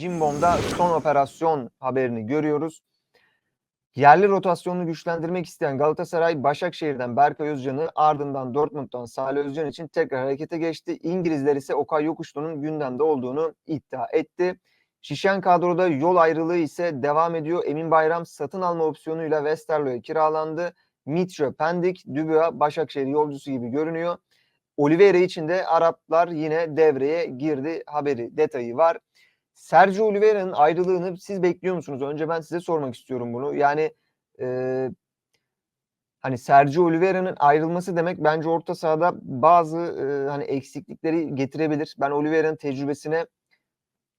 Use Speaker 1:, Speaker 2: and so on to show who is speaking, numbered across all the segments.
Speaker 1: Cimbom'da son operasyon haberini görüyoruz. Yerli rotasyonunu güçlendirmek isteyen Galatasaray, Başakşehir'den Berkay Özcan'ı ardından Dortmund'dan Salih Özcan için tekrar harekete geçti. İngilizler ise Okay Yokuşlu'nun gündemde olduğunu iddia etti. Şişen kadroda yol ayrılığı ise devam ediyor. Emin Bayram satın alma opsiyonuyla Westerlo'ya kiralandı. Mitro, Pendik, Dubois, Başakşehir yolcusu gibi görünüyor. Oliveira için de Araplar yine devreye girdi haberi detayı var. Sergio Oliveira'nın ayrılığını siz bekliyor musunuz? Önce ben size sormak istiyorum bunu. Yani e, hani Sergio Oliveira'nın ayrılması demek bence orta sahada bazı e, hani eksiklikleri getirebilir. Ben Oliveira'nın tecrübesine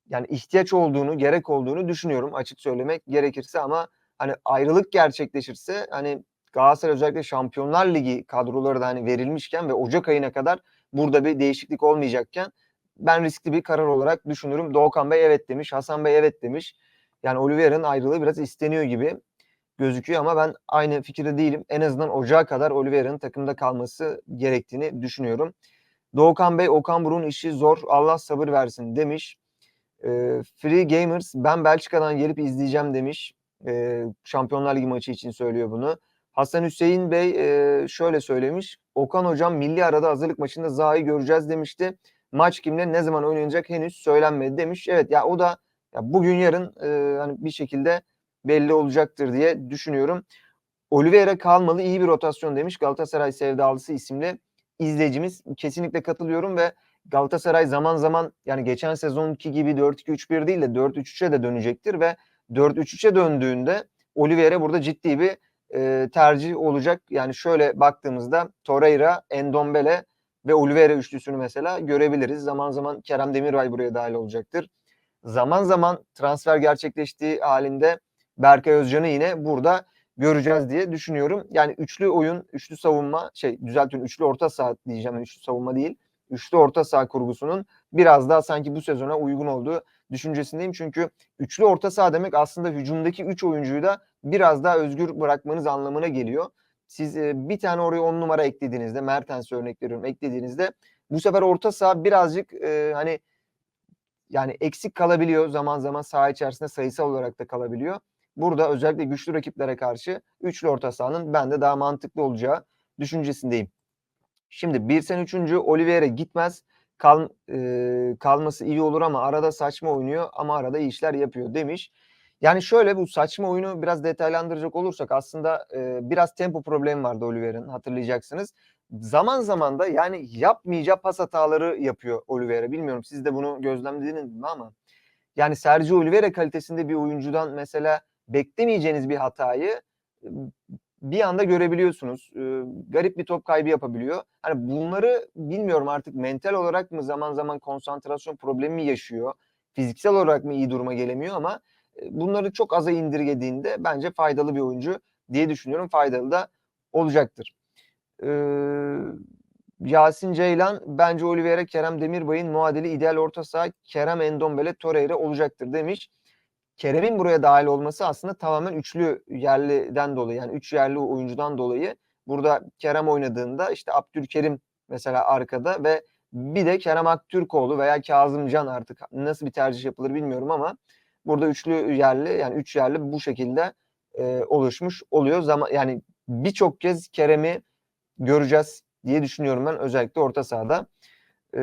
Speaker 1: yani ihtiyaç olduğunu, gerek olduğunu düşünüyorum açık söylemek gerekirse ama hani ayrılık gerçekleşirse hani Galatasaray özellikle Şampiyonlar Ligi kadroları da hani verilmişken ve Ocak ayına kadar burada bir değişiklik olmayacakken ben riskli bir karar olarak düşünürüm. Doğukan Bey evet demiş, Hasan Bey evet demiş. Yani Oliveira'nın ayrılığı biraz isteniyor gibi gözüküyor ama ben aynı fikirde değilim. En azından Ocağa kadar Oliveira'nın takımda kalması gerektiğini düşünüyorum. Doğukan Bey, Okan Buruk'un işi zor, Allah sabır versin demiş. E, Free Gamers, ben Belçika'dan gelip izleyeceğim demiş. E, Şampiyonlar Ligi maçı için söylüyor bunu. Hasan Hüseyin Bey e, şöyle söylemiş. Okan Hocam milli arada hazırlık maçında Zaha'yı göreceğiz demişti. Maç kimle ne zaman oynanacak henüz söylenmedi demiş. Evet ya o da ya bugün yarın e, hani bir şekilde belli olacaktır diye düşünüyorum. Oliveira kalmalı iyi bir rotasyon demiş Galatasaray sevdalısı isimli izleyicimiz. Kesinlikle katılıyorum ve Galatasaray zaman zaman yani geçen sezonki gibi 4-2-3-1 değil de 4-3-3'e de dönecektir ve 4-3-3'e döndüğünde Oliveira burada ciddi bir e, tercih olacak. Yani şöyle baktığımızda Torreira, Endombele ve Oliveira üçlüsünü mesela görebiliriz. Zaman zaman Kerem Demirbay buraya dahil olacaktır. Zaman zaman transfer gerçekleştiği halinde Berkay Özcan'ı yine burada göreceğiz diye düşünüyorum. Yani üçlü oyun, üçlü savunma, şey düzeltiyorum üçlü orta saha diyeceğim, üçlü savunma değil. Üçlü orta saha kurgusunun biraz daha sanki bu sezona uygun olduğu düşüncesindeyim. Çünkü üçlü orta saha demek aslında hücumdaki üç oyuncuyu da biraz daha özgür bırakmanız anlamına geliyor. Siz bir tane oraya on numara eklediğinizde, Mertens örnek veriyorum eklediğinizde bu sefer orta saha birazcık e, hani yani eksik kalabiliyor zaman zaman saha içerisinde sayısal olarak da kalabiliyor. Burada özellikle güçlü rakiplere karşı üçlü orta sahanın bende daha mantıklı olacağı düşüncesindeyim. Şimdi bir sen üçüncü Oliveira gitmez. Kal, e, kalması iyi olur ama arada saçma oynuyor ama arada iyi işler yapıyor demiş. Yani şöyle bu saçma oyunu biraz detaylandıracak olursak aslında e, biraz tempo problemi vardı Oliveira'nın hatırlayacaksınız. Zaman zaman da yani yapmayacağı pas hataları yapıyor Oliveira. Bilmiyorum siz de bunu gözlemlediniz mi ama yani Sergio Oliveira kalitesinde bir oyuncudan mesela beklemeyeceğiniz bir hatayı bir anda görebiliyorsunuz. E, garip bir top kaybı yapabiliyor. Hani bunları bilmiyorum artık mental olarak mı zaman zaman konsantrasyon problemi mi yaşıyor? Fiziksel olarak mı iyi duruma gelemiyor ama bunları çok aza indirgediğinde bence faydalı bir oyuncu diye düşünüyorum. Faydalı da olacaktır. Ee, Yasin Ceylan bence Oliveira Kerem Demirbay'ın muadili ideal orta saha Kerem Endombele Torreira olacaktır demiş. Kerem'in buraya dahil olması aslında tamamen üçlü yerliden dolayı yani üç yerli oyuncudan dolayı. Burada Kerem oynadığında işte Abdülkerim mesela arkada ve bir de Kerem Aktürkoğlu veya Kazımcan artık nasıl bir tercih yapılır bilmiyorum ama Burada üçlü yerli yani üç yerli bu şekilde e, oluşmuş oluyor. Zaman yani birçok kez Kerem'i göreceğiz diye düşünüyorum ben özellikle orta sahada. E,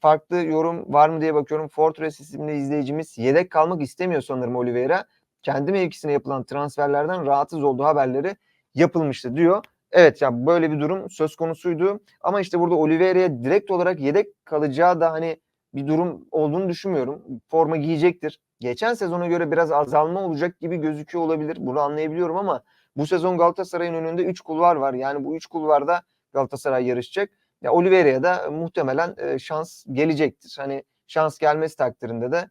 Speaker 1: farklı yorum var mı diye bakıyorum. Fortress isimli izleyicimiz yedek kalmak istemiyor sanırım Oliveira. Kendi mevkisine yapılan transferlerden rahatsız olduğu haberleri yapılmıştı diyor. Evet ya böyle bir durum söz konusuydu. Ama işte burada Oliveira'ya direkt olarak yedek kalacağı da hani bir durum olduğunu düşünmüyorum. Forma giyecektir. Geçen sezona göre biraz azalma olacak gibi gözüküyor olabilir. Bunu anlayabiliyorum ama bu sezon Galatasaray'ın önünde 3 kulvar var. Yani bu 3 kulvarda Galatasaray yarışacak. Ya Oliveira'ya da muhtemelen e, şans gelecektir. Hani şans gelmesi takdirinde de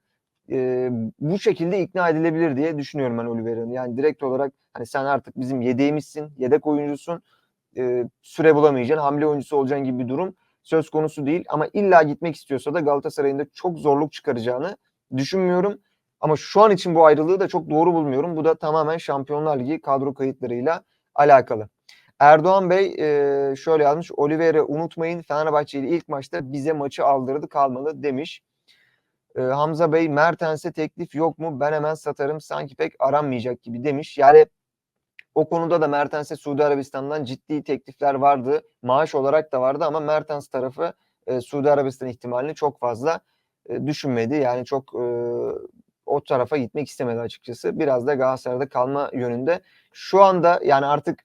Speaker 1: e, bu şekilde ikna edilebilir diye düşünüyorum ben Oliveira'nın. Yani direkt olarak hani sen artık bizim yedeğimizsin, yedek oyuncusun, e, süre bulamayacaksın, hamle oyuncusu olacaksın gibi bir durum söz konusu değil. Ama illa gitmek istiyorsa da Galatasaray'ın da çok zorluk çıkaracağını düşünmüyorum. Ama şu an için bu ayrılığı da çok doğru bulmuyorum. Bu da tamamen Şampiyonlar Ligi kadro kayıtlarıyla alakalı. Erdoğan Bey e, şöyle yazmış. Oliveira unutmayın Fenerbahçe ile ilk maçta bize maçı aldırdı kalmalı demiş. Ee, Hamza Bey Mertens'e teklif yok mu? Ben hemen satarım. Sanki pek aranmayacak gibi demiş. Yani o konuda da Mertens'e Suudi Arabistan'dan ciddi teklifler vardı. Maaş olarak da vardı ama Mertens tarafı e, Suudi Arabistan ihtimalini çok fazla e, düşünmedi. Yani çok e, o tarafa gitmek istemedi açıkçası. Biraz da Galatasaray'da kalma yönünde. Şu anda yani artık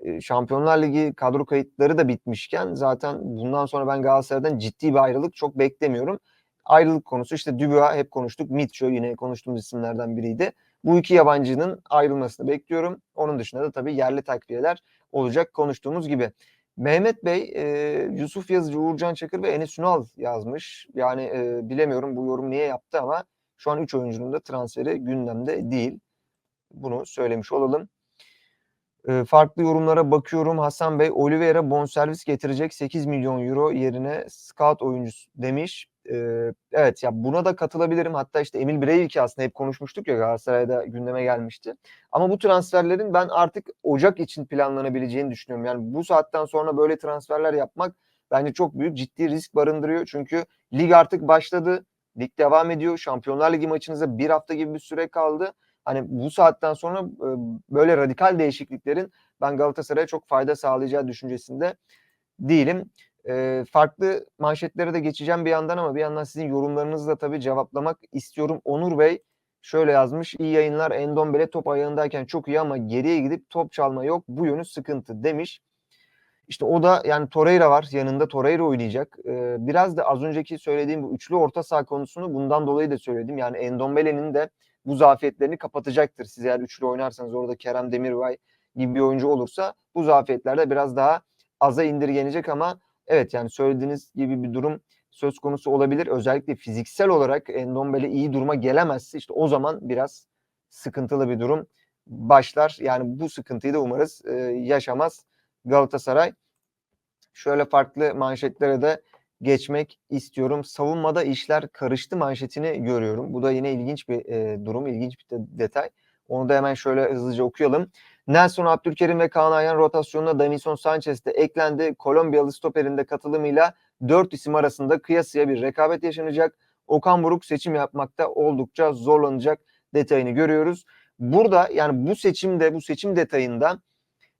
Speaker 1: e, Şampiyonlar Ligi kadro kayıtları da bitmişken zaten bundan sonra ben Galatasaray'dan ciddi bir ayrılık çok beklemiyorum. Ayrılık konusu işte Dubois hep konuştuk. Mitcho yine konuştuğumuz isimlerden biriydi. Bu iki yabancının ayrılmasını bekliyorum. Onun dışında da tabii yerli takviyeler olacak konuştuğumuz gibi. Mehmet Bey, e, Yusuf Yazıcı, Uğurcan Çakır ve Enes Ünal yazmış. Yani e, bilemiyorum bu yorum niye yaptı ama şu an 3 oyuncunun da transferi gündemde değil. Bunu söylemiş olalım. E, farklı yorumlara bakıyorum. Hasan Bey, Oliveira bonservis getirecek 8 milyon euro yerine scout oyuncusu demiş. E, evet ya buna da katılabilirim. Hatta işte Emil Breivik aslında hep konuşmuştuk ya Galatasaray'da gündeme gelmişti. Ama bu transferlerin ben artık Ocak için planlanabileceğini düşünüyorum. Yani bu saatten sonra böyle transferler yapmak bence çok büyük ciddi risk barındırıyor. Çünkü lig artık başladı. Lig devam ediyor. Şampiyonlar Ligi maçınıza bir hafta gibi bir süre kaldı. Hani bu saatten sonra böyle radikal değişikliklerin ben Galatasaray'a çok fayda sağlayacağı düşüncesinde değilim. E, farklı manşetlere de geçeceğim bir yandan ama bir yandan sizin yorumlarınızı da tabii cevaplamak istiyorum. Onur Bey şöyle yazmış. İyi yayınlar. Endombele top ayağındayken çok iyi ama geriye gidip top çalma yok. Bu yönü sıkıntı demiş. İşte o da yani Torreira var. Yanında Torreira oynayacak. Ee, biraz da az önceki söylediğim bu üçlü orta saha konusunu bundan dolayı da söyledim. Yani Endombele'nin de bu zafiyetlerini kapatacaktır. Siz eğer üçlü oynarsanız orada Kerem Demirbay gibi bir oyuncu olursa bu zafiyetlerde biraz daha aza indirgenecek ama evet yani söylediğiniz gibi bir durum söz konusu olabilir. Özellikle fiziksel olarak Endombele iyi duruma gelemezse işte o zaman biraz sıkıntılı bir durum başlar. Yani bu sıkıntıyı da umarız e, yaşamaz Galatasaray. Şöyle farklı manşetlere de geçmek istiyorum. Savunmada işler karıştı manşetini görüyorum. Bu da yine ilginç bir e, durum, ilginç bir de detay. Onu da hemen şöyle hızlıca okuyalım. Nelson Abdülkerim ve Kaan Ayhan rotasyonuna Davison Sanchez de eklendi. Kolombiyalı stoperin de katılımıyla 4 isim arasında kıyasıya bir rekabet yaşanacak. Okan Buruk seçim yapmakta oldukça zorlanacak detayını görüyoruz. Burada yani bu seçimde bu seçim detayında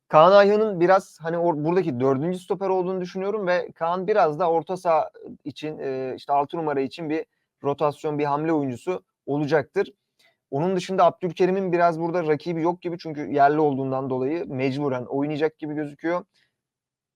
Speaker 1: Kaan Ayhan'ın biraz hani or, buradaki dördüncü stoper olduğunu düşünüyorum ve Kaan biraz da orta saha için e, işte altı numara için bir rotasyon bir hamle oyuncusu olacaktır. Onun dışında Abdülkerim'in biraz burada rakibi yok gibi çünkü yerli olduğundan dolayı mecburen oynayacak gibi gözüküyor.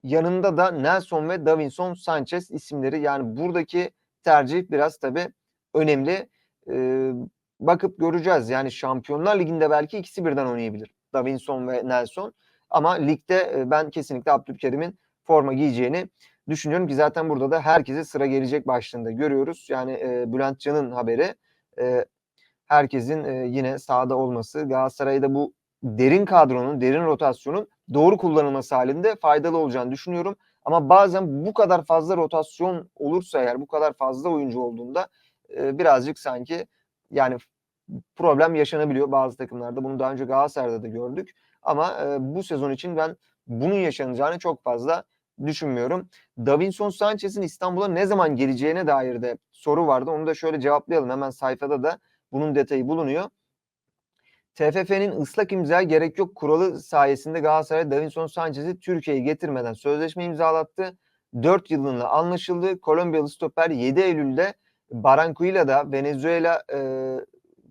Speaker 1: Yanında da Nelson ve Davinson Sanchez isimleri yani buradaki tercih biraz tabii önemli. Ee, bakıp göreceğiz. Yani Şampiyonlar Ligi'nde belki ikisi birden oynayabilir. Davinson ve Nelson. Ama ligde ben kesinlikle Abdülkerim'in forma giyeceğini düşünüyorum ki zaten burada da herkese sıra gelecek başlığında görüyoruz. Yani e, Bülent Can'ın haberi e, herkesin e, yine sahada olması Galatasaray'da bu derin kadronun, derin rotasyonun doğru kullanılması halinde faydalı olacağını düşünüyorum. Ama bazen bu kadar fazla rotasyon olursa eğer bu kadar fazla oyuncu olduğunda e, birazcık sanki yani problem yaşanabiliyor bazı takımlarda. Bunu daha önce Galatasaray'da da gördük. Ama e, bu sezon için ben bunun yaşanacağını çok fazla düşünmüyorum. Davinson Sanchez'in İstanbul'a ne zaman geleceğine dair de soru vardı. Onu da şöyle cevaplayalım. Hemen sayfada da bunun detayı bulunuyor. TFF'nin ıslak imza gerek yok kuralı sayesinde Galatasaray Davinson Sanchez'i Türkiye'ye getirmeden sözleşme imzalattı. 4 yılında anlaşıldı. Kolombiyalı stoper 7 Eylül'de Barranquilla'da Venezuela e,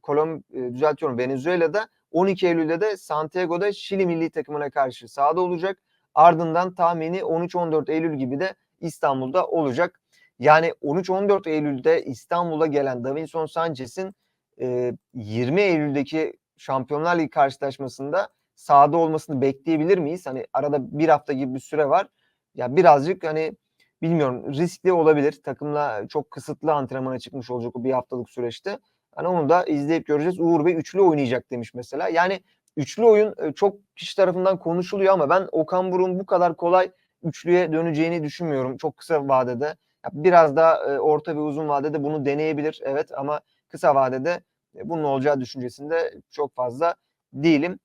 Speaker 1: Kolom e, düzeltiyorum Venezuela'da 12 Eylül'de de Santiago'da Şili milli takımına karşı sahada olacak. Ardından tahmini 13-14 Eylül gibi de İstanbul'da olacak. Yani 13-14 Eylül'de İstanbul'a gelen Davinson Sanchez'in e, 20 Eylül'deki Şampiyonlar Ligi karşılaşmasında sahada olmasını bekleyebilir miyiz? Hani arada bir hafta gibi bir süre var. Ya birazcık hani bilmiyorum riskli olabilir. Takımla çok kısıtlı antrenmana çıkmış olacak o bir haftalık süreçte. Hani onu da izleyip göreceğiz. Uğur Bey üçlü oynayacak demiş mesela. Yani üçlü oyun çok kişi tarafından konuşuluyor ama ben Okan Buruk'un bu kadar kolay üçlüye döneceğini düşünmüyorum çok kısa vadede. Biraz daha orta ve uzun vadede bunu deneyebilir evet ama kısa vadede e, bunun olacağı düşüncesinde çok fazla değilim.